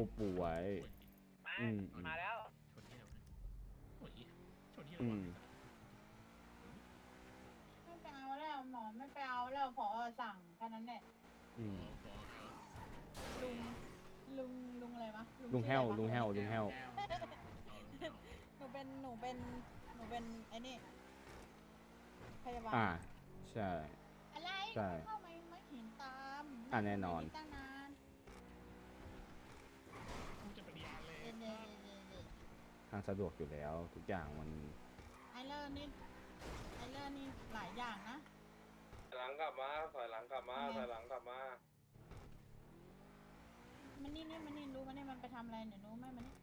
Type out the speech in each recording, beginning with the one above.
ปูปูไว้มาอืมอืม มาแล้ว ชนที่ไหนวะโอ้ยชนที่ไหนอืวะมไม่ไปเอาแล้วหมอไม่ไปเอาแล้วพอสั่งแค่นั้นแหละอืมลุงลุงลุงอะไรวะลุงแห้วชื่ออะไระลุงแห้วลุงแห้ว หนูเป็นหนูเป็นหนูเป็นไอ้นี่พยาบาลอ่า ใช่ อะไรใช่เข้ามาไม่เห็นตามอะแน่นอน ไม่ได้ตั้งนาน กูจะปฏิญาณเลย เดี๋ยวเดี๋ยวเดี๋ยวเดี๋ยว ทางสะดวกอยู่แล้ว ทุกอย่างมันไอเลอร์นี่ไอเลอร์นี่หลายอย่างนะ ถอยหลังกลับมาถอยหลังกลับมาถอยหลังกลับมามันนี่นี่มันนี่รู้มันนี่มันไปทำอะไรเนี่ยรู้ไหมมันนี่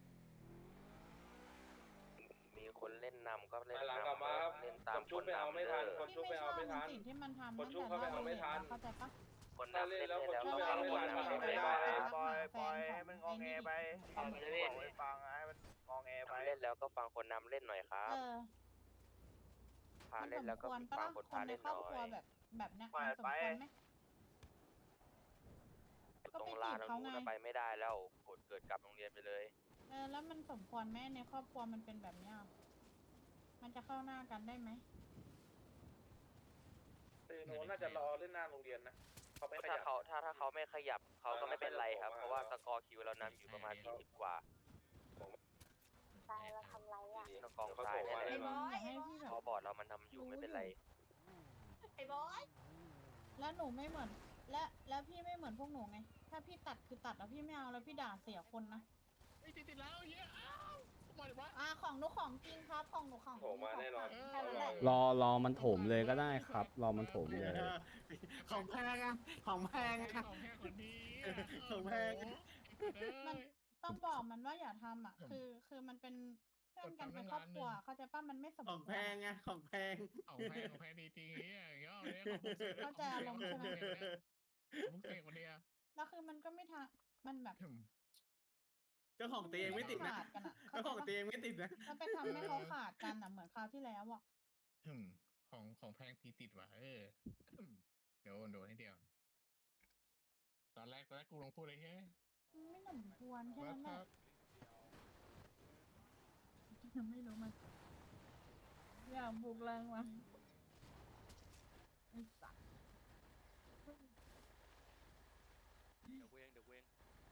มีคนเล่นนำก็เล่นถอยหลังนำกลับมาครับเล่นคตามนชุบไปเอาไม่ทันคนพี่ชุบไปไม่ชเอาอบไม่ในทันสิ่งที่มันทำคนชุบตั้งแต่เข้าไปเอาไม่ทัน เข้าใจปะ คนนำเล่นเล่นแล้วถ้าก็เล่นฟังแล้วคนคนชุบนำไม่เล่นได้ไปปล่อยปล่อยแฟนของให้มันงอแงไปไอ้นี่ บอกให้ฟังให้มันงอแงไป เล่นแล้วก็ฟังคนนำเล่นหน่อยครับ เออพาเล่นแล้วก็มันสมควรฟัปะงคนคพานในเล่นครหอบน่อครัวยแบบแบบเนี้ยปล่อยมันสมไปควรไหม ก็ตรงไปลานจีบตรเขางนู้นไงนะไปไม่ได้แล้วกดเกิดกลับโรงเรียนไปเลย เออแล้วมันสมควรไหมในครอบครัวมันเป็นแบบเนี้ยมันจะเข้าหน้ากันได้ไหมเออโน้นน่าจะรอเล่นหน้าโรงเรียนนะเขาไม่ขถ้ายับ เขาถ้าถ้าเขาไม่ขยับเขาก็ไม่เป็นไรครับขยับเพราะว่าออกสมากอร์คิวเรานำอยู่ประมาณ40กว่าตายเราทำไรอะสกองซ้ายเนี่ยไอ้แหละบอสอยากให้พี่แบบเพราะบอร์ดเรามันทำอยู่ไม่เป็นไร ไอ้บอสแล้วหนูไม่เหมือน และแล้วพี่ไม่เหมือนพวกหนูไง ถ้าพี่ตัดคือตัดแล้วพี่ไม่เอาแล้วพี่ด่าเสียคนนะไอ้ยติดติดแล้วเหี้ยอ้าวมาดิวะอ่าของหนูของจริงครับของหนูของจโผริล่งมาแน่นอน แค่นั้นแหละรอรอมันโถมเลยก็ได้ครับ รอมันโถมเลย ของแพงอะของแพงอะ ของแค่คนนี้ของแพงมันต้องบอกมันว่าอย่าทำอะ คือคือมันเป็นเพื่อนกันเป็นครอบครัวเข้าใจป่ะมันไม่สมของควแพรงอะของแพงของแพงของแพงดีจริงเหี้ยอย่างเงี้ยเนี่ยของพวกเสกเข้าใจอารมณ์ใช่ไหมของพวกเสกคนเนี้ยแล้วคือมันก็ไม่ทะมันแบบอืมเจ้าของเตียงไม่ติดนะขาดกันอะเจ้าของเข้าใจเตียงไม่ติดนะปะมันไปทำให้เขาขาดกันอะเหมือนคราวที่แล้วอะอืมของของแพงทีติดว่ะเอออืมเดี๋ยวโดนให้เดียว ตอนแรกตอนแรกกูลองพูดเลยแค่ไม่สมควรแค่ว่านั้นแหถ้า ละไม่รู้มันอย่าบุกแรงวะไอ้สัตว์เดี๋ยวเวงเดี๋ยวเวง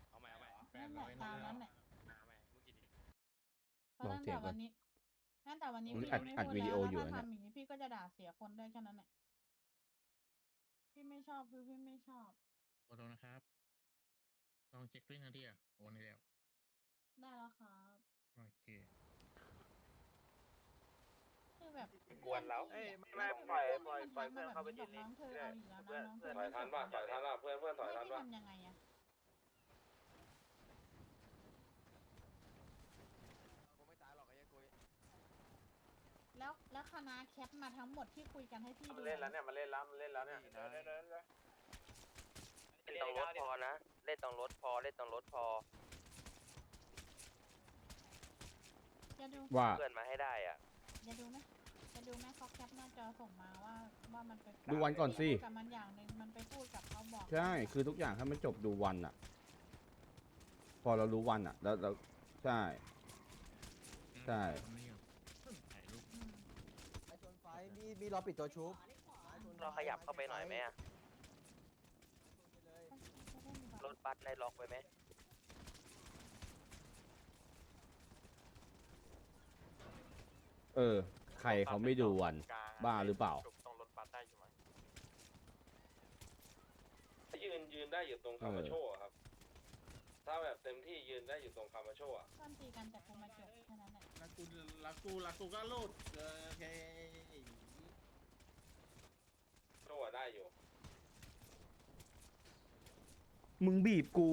เอาใหม่เอาใหม่แปนั่ดนแหร้ละอยตามนั้นแหแหละละเอาใหม่เมื่อกี้นี้เพราะตั้งแต่วันนี้ตั้งแต่วันนี้ผมพี่อัดไม่อัดพูดวิดีแล้วโอแล้วอยู่ถ้านะ ทำอย่างนี้พี่ก็จะด่าเสียคนได้แค่นั้นแหละพี่ไม่ชอบคือพี่ไม่ชอบ ขอโทษนะครับ ลองเช็คด้วยนะเดียโอนให้แล้ว ได้แล้วครับ โอเคคือ แบบกวนแล้ว เอ้ยไม่ไม่ปล่อยปล่อยปล่อยเพื่อนเข้าไปยืยืนน้นิ่องงเธอเพื่อเอานอีกแล้วเพื่อนนะน้องเพื่อนถอยทันป่ะถอยทันป่ะเพื่อนเพื่อนถอยทันพี่ป่ะทำยังไงอะกูไม่ตายหรอกไอ้ยัยกุยแล้วแล้วคณะแคปมาทั้งหมดที่คุยกันให้พี่มัดูนเล่นแล้วเนี่ยมันเล่นแล้วมันเล่นแล้วเนี่ยเล่นต้องรถพอนะเล่นต้องรถพอเล่นต้องรถพอจะดูว่าเพื่อนมาให้ได้อะจะดูไหมจะ ดูไหมเขาแคปหน้าจอส่งมาว่าว่ามันไปดูวันก่อนสิพูดกับมันอย่างหนึ่งมันไปพูดกับเขาบอกใช่ คือทุกอย่างถ้ามันจบดูวันอะพอเรารู้วันอะแล้วเราใช่ ใช่ทำนี่อยู่ถ่ายรูปอืมไอ้ชนไฟมีมีรอปิดตัวชุบเราขยับเข้าไปหน่อยไหมอะเขาเล่นแบบรถบัสในล็อกไว้ไหมเออใค รเขาไม่ดูวัน บ้าหรือเปล่าต้องรถบัสได้ใช่ไหมยืนยืนได้อยู่ตรงคามาโชอะครับ ถ้าแบบเต็มที่ยืนได้อยู่ตรงคามาโชอะตอนตีกันแต่คงมาจบแค่นั้นแหละลักกูลักกูลักกูก็ลูดเออโอเคโชอะได้อยู่ มึงบีบกู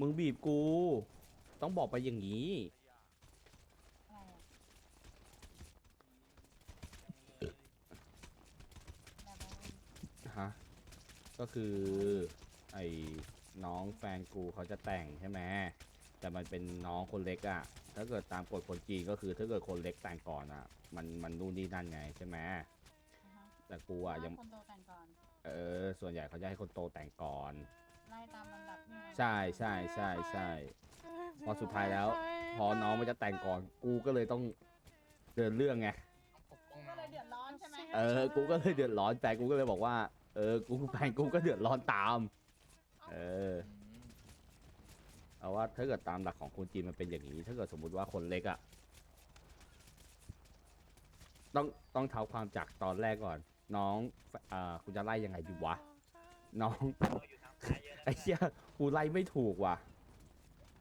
มึงบีบกู ต้องบอกไปอย่างนี้ อะไรอะแบบว่า ฮะ ก็ คือ ไอ้น้องแฟนกูเขาจะแต่งใช่ไหมแต่มันเป็นน้องคนเล็กอะ่ะ ถ้าเกิดตามกฎคนจีนก็คือถ้าเกิดคนเล็กแต่งก่อนอะ่ะ มันมันนู่นนี่นั่นไงใช่ไหมอ่าฮะแต่กูอะยังว่าคนโตแต่งก่อน เออ ส่วนใหญ่เขาจะให้คนโตแต่งก่อน ไล่ตามลำดับนี่ไงใช่ใช่ใช่ใช่พอสุดท้ายแล้ว พอน้องมันจะแต่งก่อน กูก็เลยต้องเดินเรื่องไงปกป้องก็น้องเลยเดือดร้อนใช่ไหมเออ กูก็เลยเดือดร้อนแฟนกูก็เลยบอกว่า เออ กูแฟนกูก็เดือดร้อนตาม เออ เอาว่าถ้าเกิดตามหลักของคนจีนมันเป็นอย่างนี้ ถ้าเกิดสมมุติว่าคนเล็กอะ่ะ ต้องต้องเท้าความจากตอนแรกก่อน น้องอ่าคุณจะไล่ยังไงดีวะ น้อง ไอ้เหี้ยกูไล่ไม่ถูกว่ะ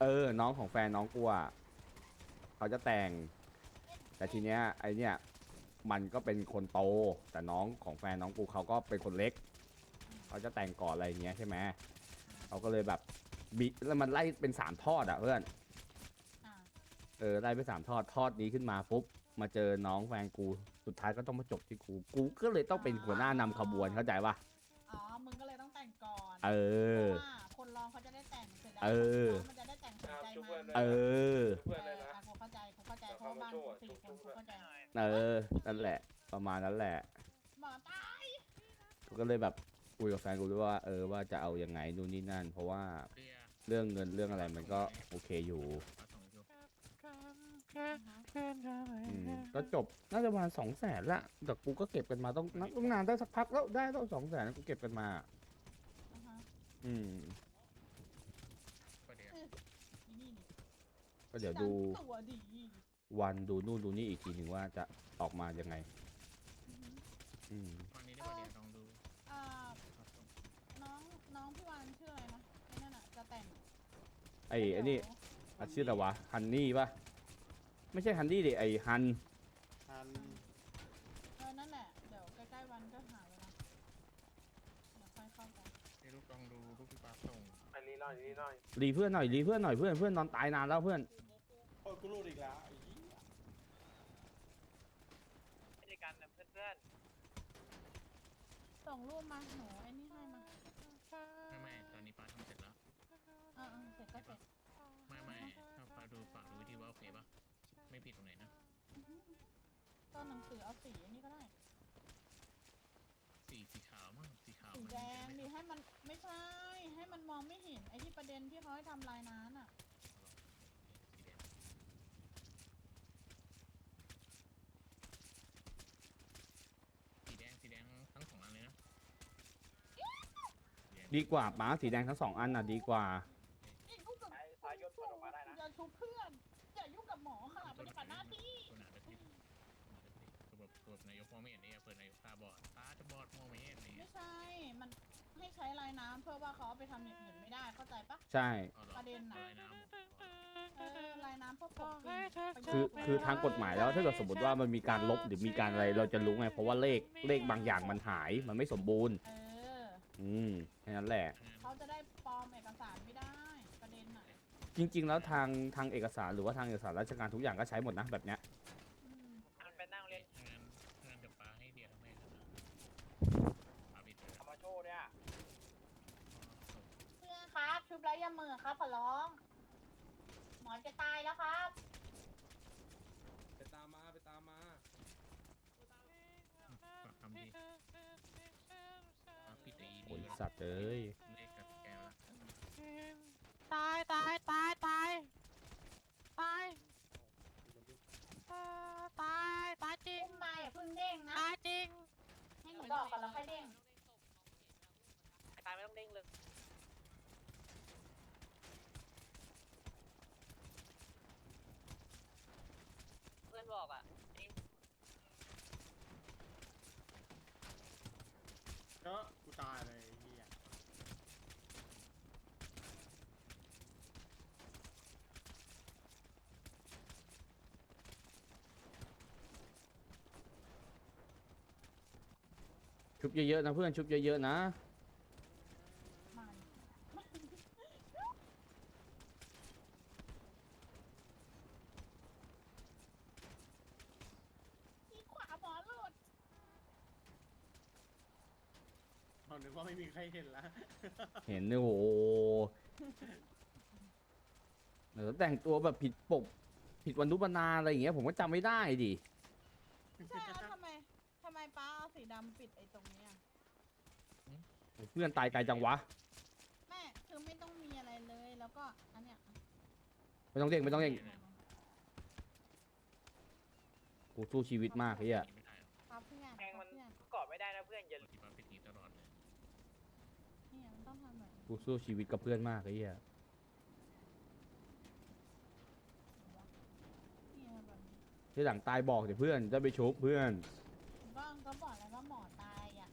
เออ น้องของแฟนน้องกูอะเขาจะแต่ง แต่ทีเนี้ยไอเนี้ย มันก็เป็นคนโต แต่น้องของแฟนน้องกูเขาก็เป็นคนเล็กเขาจะแต่งก่อนอะไรอย่างเงี้ยใช่ไหมเขาก็เลยแบบบีแล้วมันไล่เป็นสามทอดอะเพื่อนอ่าเออไล่ไปสามทอดทอดนี้ขึ้นมาปุ๊บมาเจอน้องแฟนกูสุดท้ายก็ต้องมาจบที่กูกูก็เลยต้องเป็นหัวหน้านำขบวนเข้าใจปะอ๋อ มึงก็เลยต้องแต่งก่อนเออเพราะว่าคนรองเขาจะได้แต่งเสร็จแล้วเออ น้งมันจะได้แต่งสนใจมันเออ เพื่อนเลยนะ กูเข้าใจกูเข้าใจเพราะว่าบ้านกูสี่คนกูเข้าใจ เออ นั่นแหละ ประมาณนั้นแหละ หมอตายกูก็เลยแบบคุยกับแฟนกูด้วยว่าเออว่าจะเอายังไงนู่นนี่นั่น เพราะว่าเรียเรื่องเงินเรื่องอะไรมันก็โอเคอยู่ เอาส่งอยู่อืมก็จบน่าจะประมาณสองแสนละแต่กูก็เก็บกันมาต้องนัต้องนานได้สักพักแล้วได้ต้องสองแสนกูเก็บกันมา อ่าฮะอืม ก็เดี๋ยวอีนี่นี่ก็เดี๋ยวดูดันตัวดี วันดูนู่นดูนี่อีกทีหนึ่งว่าจะออกมายังไง อือฮึอืมวันนี้ได้ป่ะเดี๋ยวลองดูอ่าครับส่งน้องน้องพี่วานชื่ออะไรนะไอ้นั่นอะจะแต่งไอ้ไอ้นี่อะชื่ออะไรวะฮันนี่ปะไม่ใช่ฮันนี่ดิไอ้ฮันทันเออนั่นแหละเดี๋ยวใกล้ๆวันก็หาเวลาเดี๋ยวค่อยเข้าไปเดี๋ยวลูกลองดูลูกพี่ปาส่งอันนี้หน่อยอันนี้หน่อยรีเพื่อนหน่อยรีเพื่อนหน่อยเพื่อนเพื่อนนอนตายนานแล้วเพื่อนโอ้ยกูรู้อีกแล้วไอ้เหี้ย ไม่ได้กันนะเพื่อน ส่งรูปมาหนูไอ้นี่ให้มาไม่ไม่ตอนนี้ปาทำเสร็จแล้ว เออเออเสร็จก็เสร็จไม่ไม่ถ้าปาดูฝากดูวิธีว่าโอเคปะไม่ผิดตรงไหนนะอือฮึต้นหนังสือเอาสีอันนี้ก็ได้ สีสีขาวมั้งสีขาวสีมันแดงจะดิไม่ให้มันไม่ใช่ให้มันมองไม่เห็นไอ้ที่ประเด็นที่เขาให้ทำลายน้ำอะ สีแดงสีแดงสีแดงทั้งสองอันเลยนะสีแง ดีกว่าป้าสีแดงทั้งสองอันน่ะดีกว่าอย่ายุ่งกับสายยศมันออกมาได้นะ อย่าชุบเพื่อน อย่ายุ่งกับหมอค่ะปฏิบัติหน้าที่ตัวหนาแบบนี้ตัวแบบตัวแบบนายกมองไม่เห็นเนี่ยเปิดนายกตาบอดตาจะบอดมองไม่เห็นเนี่ยไม่ใช่ มันให้ใช้ลายน้ำเพื่อว่าเขาเอาไปทำอย่างอื่นไม่ได้ เข้าใจปะ ใช่อาหอประเด็นน่ะ ลายน้ำเหรอเออลายน้ำพวกปกติคือคือทางกฎหมายแล้วถ้าเกิดสมมติว่ามันมีการลบหรือมีการอะไรเราจะรู้ไง เพราะว่าเลขเลขบางอย่างมันหายมันไม่สมบูรณ์ เออ อืมแค่นั้นแหละ เขาจะได้ปลอมเอกสารไม่ได้ประเด็นน่ะจริง ๆ แล้วทางทางเอกสารหรือว่าทางเอกสารราชการทุกอย่างก็ใช้หมดนะแบบเนี้ย อืมมันไปนั่งเล่นงานงานกับปลาให้เดียทำไมครับปลาบิดเลยทำมาโชว์เนี่ยเพื่อนครับชุบไร้ยามือครับขอร้อง หมอจะตายแล้วครับ ไปตามมาไปตามมา ฝากทำดีปลาปิดไอ้ โอ้ย นี่ สัตว์เอ้ย เลขกับแกวละ ตายตายตายตายตายเอ่อตายตายจริง อุ้มมาอย่าเพิ่งเด้งนะ ตายจริง ให้หนูบอกก่อนแล้วค่อยเด้ง ตายไม่ต้องเด้งเลย เพื่อนบอกอะ ก็กูตายเลยไอ้เหี้ย ชุบเยอะๆนะเพื่อนชุบเยอะๆนะมาอีขวาหมอหลุดเอานึกว่าไม่มีใครเห็นละ เห็นเนี่ยโอ้โหเออแต่งตัวแบบผิดปก ผิดวันรุปนาอะไรอย่างเงี้ยผมก็จำไม่ได้ดิ ใช่แล้วทำไม ทำไมป้าเอาสีดำปิดไอ้ตรง เนี้ยเพื่อนตายไกลจังวะ แม่คือไม่ต้องมีอะไรเลย แล้วก็อันเนี้ยไม่ต้องเด้งไม่ต้องเด้งกูสู้ชีวิตมากไอ้เหี้ยไม่ได้หรอกครับเพื่อนแทงมันเพื่อนกอดไม่ได้นะเพื่อนอย่าปฏิบัติเป็นอย่างนี้ตลอดเลยเนี่ยมันต้องทำแบบนี้กูสู้ชีวิตกับเพื่อนมากไอ้เหี้ยเนี่ยแบบนี้ที่หลังตายบอกเดี๋ยวเพื่อนจะไปชุบเพื่อน ก็ก็บอกแล้วว่าหมอตายอะ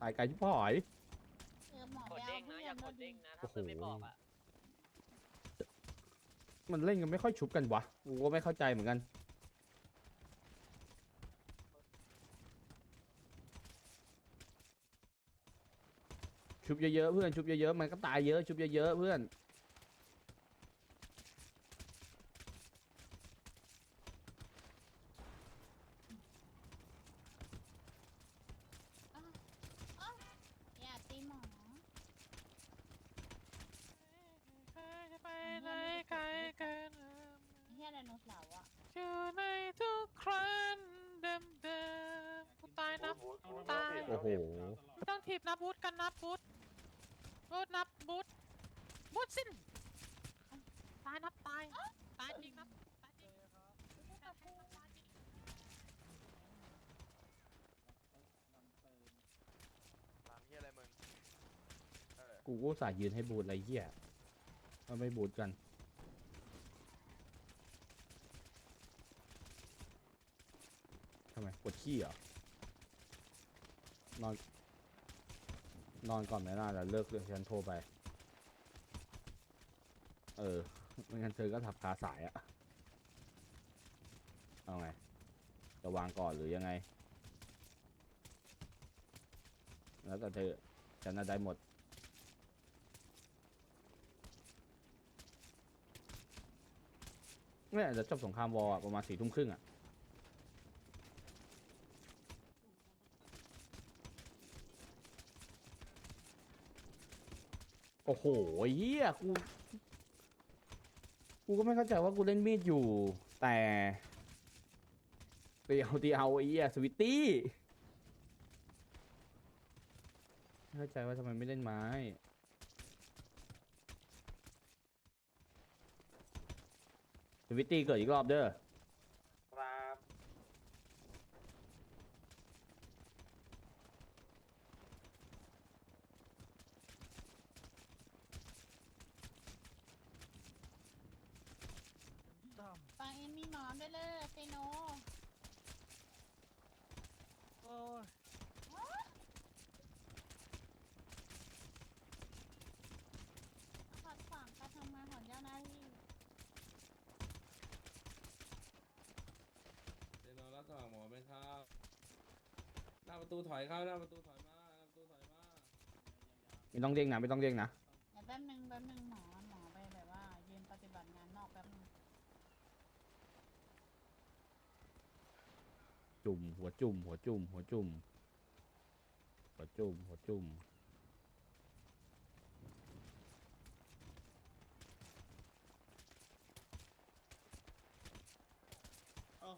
ตายไกลที่พ่อย อางเพื่นะออย่านกก็ดดีเด้งนะถ้าเพื่อนไม่บอกอะมันเล่นกันไม่ค่อยชุบกันวะ กูก็ไม่เข้าใจเหมือนกัน ชุบเยอะๆเพื่อน ชุบเยอะๆมันก็ตายเยอะ ชุบเยอะๆเพื่อน อย่าตีหมอ ไปไหนไกลเกิน เฮียไดโนเสาร์อะอยู่ในทุกครั้งเดิมเดิมๆกูตายนับ ตาย โอ้โห ไม่ต้องถีบนับบูทกันนับบูทบูทนับบูทบูทสิ้น ตายนับตาย ตายจริงนับตายจริงตามเฮียอะไรมึง เออ กูก็อุตสายยืนให้บูดอะไรเหี้ยมันไม่บูดกันำไมปวดขี้เหรอนอน นอนก่อนไหมล่ะแล้วเลิกเรื่องฉันโทรไป เออไม่งั้นเธอก็ทับคาสายอะเอาไง จะวางก่อนหรือยังไง แล้วแต่เธอฉันน่ะได้หมดเนี่ยจะจบสงครามวอลประมาณสี่ทุ่มครึ่งอะ โอ้โหเฮียกู กูก็ไม่เข้าใจว่ากูเล่นมีดอยู่ แต่ตีเอาตีเอาไอ้เหี้ยสวิตตี้ไม่เข้าใจว่าทำไมไม่เล่นไม้สวิตตี้เกิดอีกรอบเด้อ ครับ ฟังเอ็นมีหมอนด้วยเลยเซโน โอ้ย ขัดขวางการทำงานของเจ้าหน้าที่ เดี๋ยวรอรับสมัครหมอไหมครับ หน้า ประตูถอยเข้าหน้าประตูถอยมาหน้าประตูถอยมาไม่ต้องเด้งนะไม่ต้องเด้งนะเดี๋ยวแป๊บนึงแป๊บนึงหมอหมอไปแบบว่ายืนปฏิบัติงานนอกแป๊บนึงจุ่มหัวจุ่มหัวจุ่มหัวจุ่มหัวจุ่มหัวจุ่มเอ้า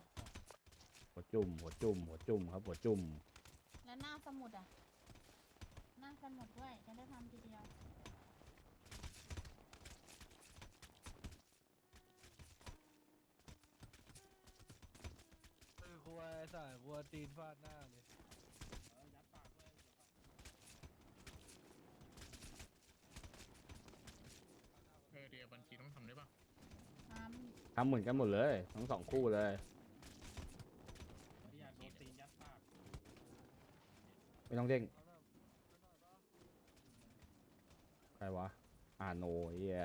หัวจุ่มหัวจุ่มหัวจุ่มครับหัวจุ่ม แล้วหน้าสมุดอะหน้าสมุดด้วย จะได้ทำทีเดียวคือครัวไอ้สายครัวตีนฟาดหน้าเลยเออเดี๋ยวบัญชีต้องทำได้ป่ะททำเหมือนกันหมดเลย ทั้งสองคู่เลยอยากโดนตีนยัดปาก ไม่ต้องเด้งใครวะอาโนเฮีย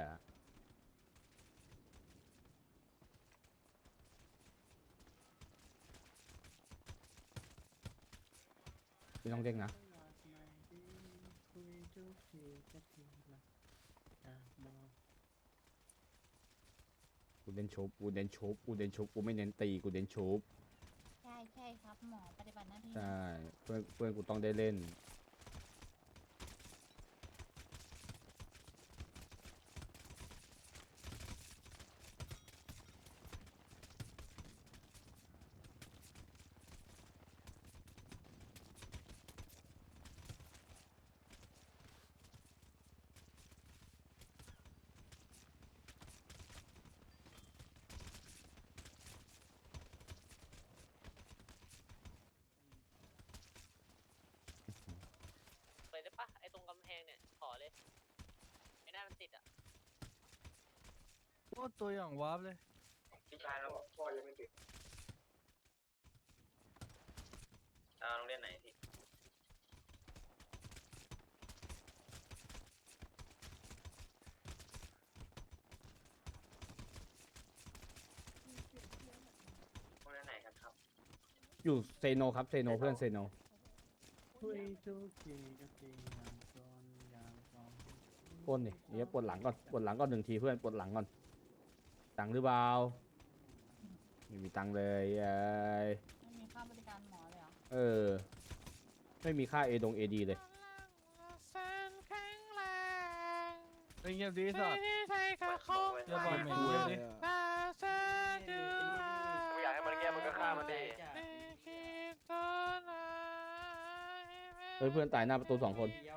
ไม่ต้องเด้งนะกูเน้นชุบกูเน้นชุบกูเน้นชุบกูไม่เน้นตีกูเน้นชุบ ใช่ครับหมอปฏิบัติหน้าที่ใช่เพื่อนเพื่อนกูต้องได้เล่น โอ้ ตัวอย่างวาร์ปเลย พี่ชายเราพ่อยังไม่ติดอ่าโรงเรียนไหนพี่โรงเรียนไหนกันครับอยู่เซโนครับเซโนเพื่อนเซโนคุยทุกทีก็ทีอย่างจนอย่างสองปนนี่เดี๋ยวปวดหลังก่อนปวดหลังก่อนหนึ่งทีเพื่อนปวดหลังก่อน ตังค์หรือเปล่าไม่มีตังค์เลยเอ้ยไม่มีค่าบริการหมอเลยเหรอเออ ไม่มีค่าเอดงเอดีเลยแสนแข็งแรงเป็นเงียบดีสัตว์ไม่ได้ใช่กับเขาอย่าบอกเหม็นเลยดิตาเธอดูมึงอยากให้มันเงียบมึงก็ฆ่ามันดิไม่คิดตัวไหนเฮ้ยเพื่อนตายหน้าประตูสองคนเปี้ยว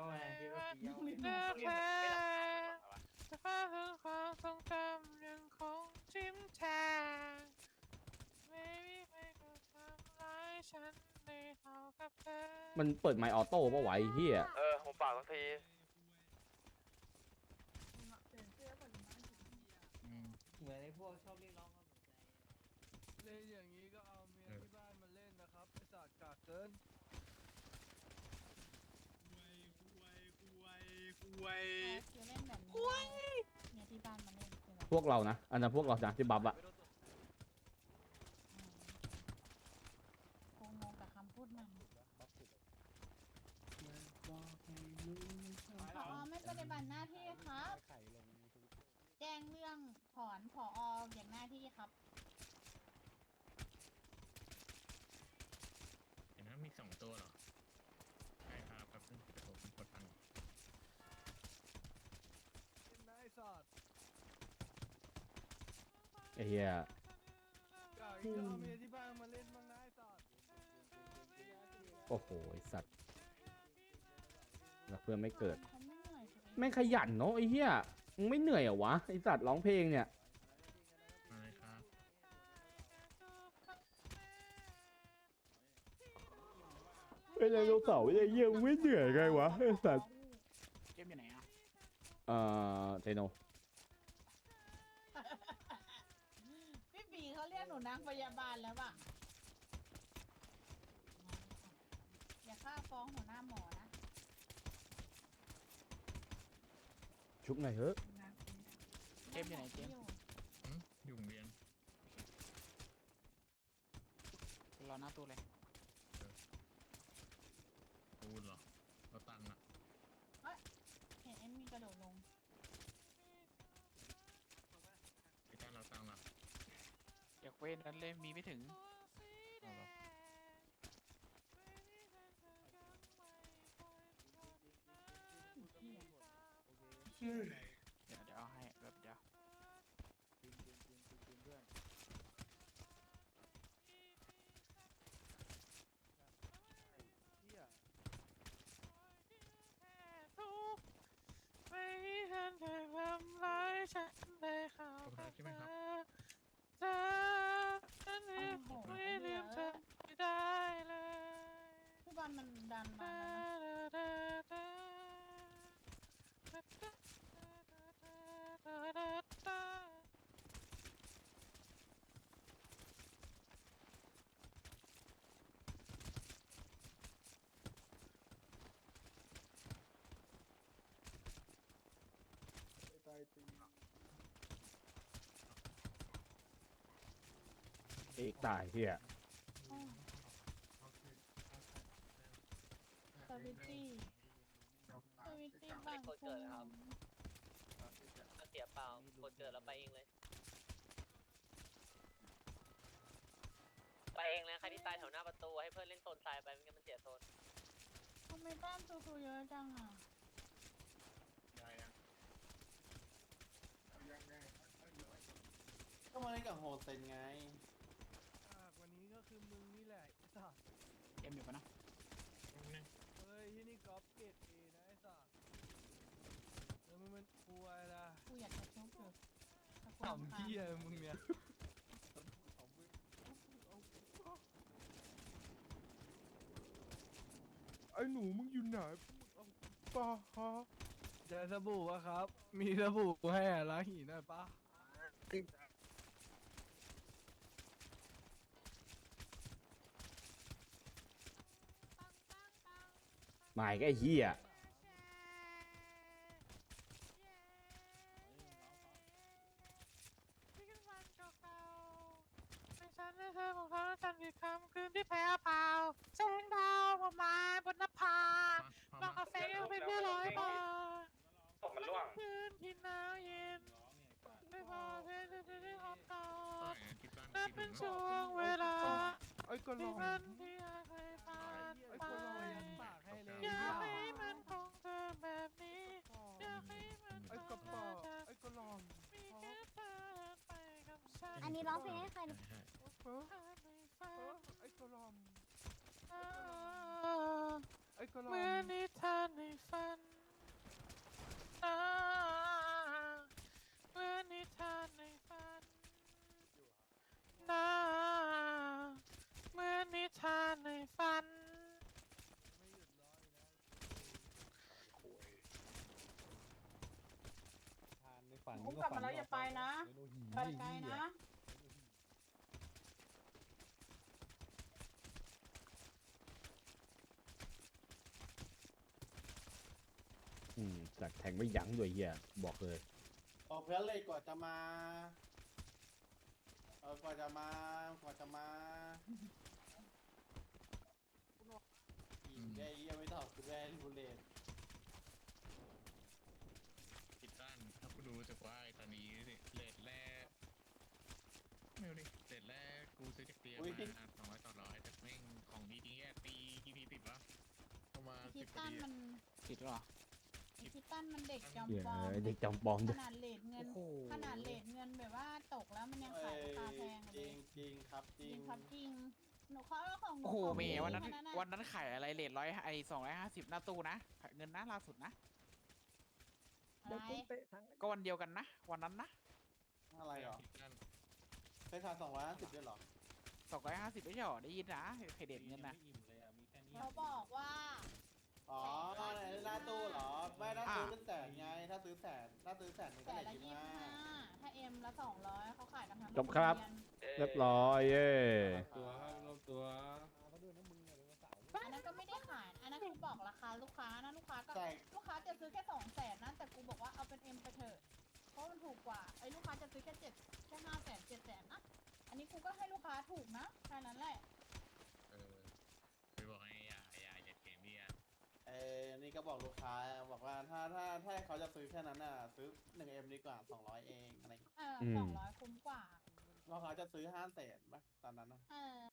มันเปิดไมค์ออโต้ปะไหวะไอ้เฮียเออผมฝากสักทีอืมเหมือนไอ้พวกชอบเรียกร้องความสนใจ เล่นอย่างนี้ก็เอาเมียที่บ้านมาเล่นนะครับไอสัตว์กากเกินเออคือเล่นแบบนี้ได้เนี่ยที่บ้านมาเล่นคืออะไร พวกเรานะ อันนั้นพวกเรานะที่บัฟอะ อืมกูงงกับคำพูดมัน มันบอกให้รู้ไม่ชอบ ผอไม่ปฏิบัติหน้าที่ครับ แจ้งเรื่องถอนผออย่างหน้าที่ครับ เห็นไหมมีสองตัวเหรอใช่ครับแป๊บนึงเดี๋ยวผมกดตังค์เล่นนะไอสัตว์ไอ้เฮียกากอีกก็เอาเมียที่บ้านมาเล่นบ้างนะไอสัตว์โอ้โหไอสัตว์แล้วเพื่อนไม่เกิดเขาไม่เหนื่อยตัวเองไม่งขยันเนาะไอ้เหี้ย มึงไม่เหนื่อยเหรอวะไอสัตว์ร้องเพลงเนี่ยมาเลยครับ เป็นไดโนเสาร์ไอ้เหี้ยมึงไม่เหนื่อยไงวะไอสัตว์เกมอยู่ไหนอะเอ่อเซโนพี่ปีเขาเรียกหนูนางพยาบาลแล้วป่ะอย่าฆ่าฟ้องหัวหน้าหมอนะชุบหน่อยเถอะ เกมอยู่ไหนเกมอืมอยู่โรงเรียนรอหน้าตู้เลยปูนเหรอเราตังค์อะเห็นเอ็มมีกระโดดลงไอ้การเราตังค์ล่ะอยากเว้นนั้นเลยมีไม่ถึงเอาเหรอเดี๋ยวเดี๋ยวเอาให้แบบเดี๋ยว ทุกข์ไม่มีทันได้ทำร้ายฉันได้เข้ากับเธอเธอฉันเองไม่ลืมเธอไม่ได้เลย พี่บอลมันดันมา ตา แล้วนะ ดาดาดาดาดาดาดา เอกตายเฮียอ้อสวิตตี้สวิตตี้บางไม่กดเกิดครับนก็เสียเปล่ากดเกิดแล้วไปเองเลย ไปเองเลยใครที่ตายแถวหน้าประตูให้เพื่อนเล่นโซนทรายไปไม่งั้นมันเสียโซนทำไมแต้มตูๆเยอะจังอะได้ยังก็มาเล่นกับโฮเซนไง อะวันนี้ก็คือมึงนี่แหละไอสัตว์ เกมอยู่ปะนะ แป๊บนึง เฮ้ยที่นี่กอล์ฟเกตเอนะไอสัตว์แล้วมึงมัน กลัวอะไรล่ะกูอยากจะชุบอยู่แต่กูทำรำคาญเหี้ยมึงเนี่ยไอ้หนูมึงอยู่ไหนป้าฮะเจอสบู่วะครับ มีสบู่ให้อะล้างหินหน่อยปะหมายก็ไอ้เหี้ย นี่คือวันเก่าๆให้ฉัน ได้เธอของเธอฉันอีกคำคืนที่แพ้เปล่าแสงดาวมามาบนหน้าผาบางกาแฟไปเพื่อร้อยบาทตกมันล่วงคืนที่หนาวเย็นไม่พอเพชรจะได้หอมกอดคิดบ้านนั่นคิดเป็นถึงช่วงเวลาไอ้ก็ลที่องมันที่อยากให้ผ่านไอ้ไปก็ลองปากให้เลยอยากให้มันคงเธอแบบนี้อยากให้มันไอ้คกระงเป๋าเธอไอ้ก็ลองมีแค่เธอไปกับฉัน อันนี้ร้องเพลงให้ใครเนี่ย เออภายในฝัเออนไอ้ก็ลองอ่าไอ้ก็ลองเหมือนนิทานในฝันอ่าเหมือนนิทานในฝันนะเหมือนนิทานในฝันผมกลับมาแล้วอย่าไปนะไปไกลนะ อืม แต่แทงไม่ยั้งด้วยเหี้ยบอกเลยออกเพื่อนเลยกว่าจะมาเออกว่าจะมากว่าจะมาอีกได้ยังไม่ตอบคือได้รูเลนคิดบ้านถ้ากูดูจากว่าไอ้ตอนนี้เลทแรกไม่รู้ดิเลทแรกกูซื้อจากเตียมาสองร้อยต่อร้อยแต่แม่งของดีจริงแค่ตีกี่ทีติดวะประมาณคิสิดบกว่าตันทีมันผิดหรอ คิดตันมันเด็กจอมเหี้ยปลอมเด็กจำปลอมขด้วยนาดเลทเงิน โอ้โห ขนาดเลทเงินแบบว่าตกแล้วมันยังเอ้ขายราคาแพงจเลริยงจริงครับจจริริงงครับจริงหนูเขาเอาของหโอ้โหของเมย์ดีวันนั้นแค่อะวันนั้นขายอะไรเลทร้อยไอสองร้อยห้าสิบหน้าตู้นะขายเงินหน้าล่าสุดนะ อะไรก็วันเดียวกันนะ วันนั้นนะอะไรเหรอคิดบ้านเคยขายสองร้อยห้าสิบด้วยเหรอสองร้อยห้าสิบไม่ใช่หรอได้ยินนะเคยเด็ดเงินนะเขาบอกว่า อ๋อในหน้าตู้เหรอ ไม่หน้าตู้อะเป็นแสนไง ถ้าซื้อแสน ถ้าซื้อแสนมันก็แต่ได้ละยี่ยี่สิบห้าห้าถ้าเอ็มละสองร้อยเขาขายกันทั้งจบครับโงเยนเรียบร้อยเย้ตัวครับรอบตัวอันนั้นก็ไม่ได้ขาย อันนั้นคือบอกราคาลูกค้านะลูกค้าก็ ใช่ลูกค้าจะซื้อแค่สองแสนนะแต่กูบอกว่าเอาเป็นเอ็มไปเถอะ เพราะมันถูกกว่าไอ้ลูกค้าจะซื้อแค่เจ็ดแค่ห้าแสนเจ็ดแสนนะ อันนี้กูก็ให้ลูกค้าถูกนะแค่นั้นแหละ นี่ก็บอกลูกค้าบอกว่าถ้าถ้าถ้าเขาจะซื้อแค่นั้นน่ะ ซื้อหนึ่งเอ็มดีกว่าสองร้อยเองอะไรอย่างเงี้ยเอออืมสองร้อยคุ้มกว่า เพราะเขาจะซื้อห้าแสนไหมตอนนั้นนะ เออ